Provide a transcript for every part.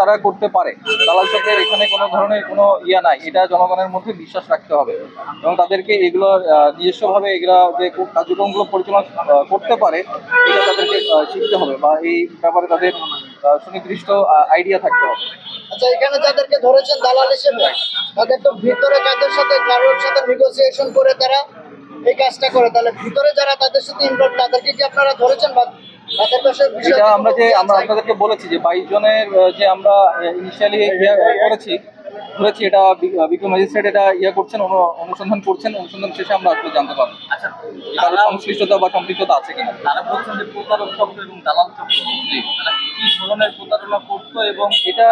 তারা করতে পারে। দালাল চক্রের এখানে কোনো ধরনের কোনো ইয়া নাই। এটা জনগণের মধ্যে বিশ্বাস রাখতে হবে এবং তাদেরকে এগুলো নিজস্বভাবে এগুলা যে কার্যক্রমগুলো পরিচালনা করতে পারে, এটা তাদেরকে শিখতে হবে বা এই ব্যাপারে তাদের সুনির্দিষ্ট আইডিয়া থাকতে হবে। আচ্ছা এখানে যাদেরকে ধরেছেন দালাল হিসেবে, তাদের তো ভিতরে কাদের সাথে কারোর সাথে নেগোসিয়েশন করে তারা এই কাজটা করে। তাহলে ভিতরে যারা তাদের সাথে ইনভলভ তাদেরকে কি আপনারা ধরেছেন বা এটা আমরা যে আমরা আপনাদেরকে বলেছি যে বাইশ জনের যে আমরা ইনিশিয়ালি করেছি ধরেছি এটা বিজ্ঞ ম্যাজিস্ট্রেট এটা ইয়ে করছেন অনু- অনুসন্ধান করছেন অনুসন্ধান শেষে আমরা আসলে জানতে পারব। আচ্ছা কারও সংশ্লিষ্টতা বা সম্পৃক্ততা আছে কিনা। তারা বলছেন যে প্রতারক চক্র এবং দালাল চক্র কি ধরনের প্রতারণা করতো এবং এটা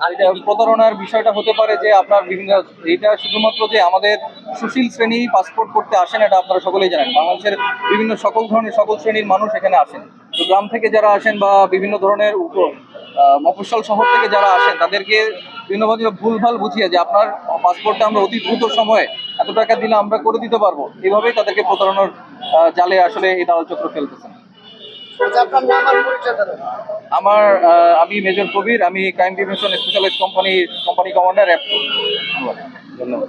আর এটা প্রতারণার বিষয়টা হতে পারে যে আপনার বিভিন্ন এটা শুধুমাত্র যে আমাদের সুশীল শ্রেণি পাসপোর্ট করতে আসেন এটা আপনারা সকলেই জানেন। বাংলাদেশের বিভিন্ন সকল ধরনের সকল শ্রেণির মানুষ এখানে আসেন। তো গ্রাম থেকে যারা আসেন বা বিভিন্ন ধরনের মফস্বল শহর থেকে যারা আসেন তাদেরকে বিভিন্নভাবে ভুলভাল বুঝিয়ে যে আপনার পাসপোর্টটা আমরা অতি দ্রুত সময়ে এত টাকা দিলে আমরা করে দিতে পারব। এভাবেই তাদেরকে প্রতারণার জালে আসলে এই দালাল চক্র ফেলতেছেন। আচ্ছা। আমার আমি মেজর কবির আমি crime prevention specialise company company commander app ধন্যবাদ।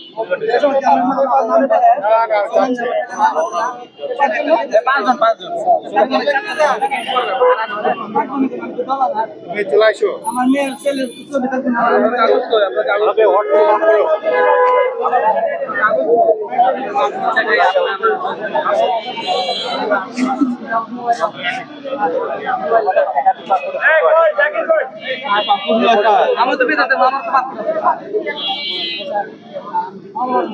পাঁচজন পাঁচজন। আমার মেয়ের ছেলে না। আমার তো বেদাতে আমার তো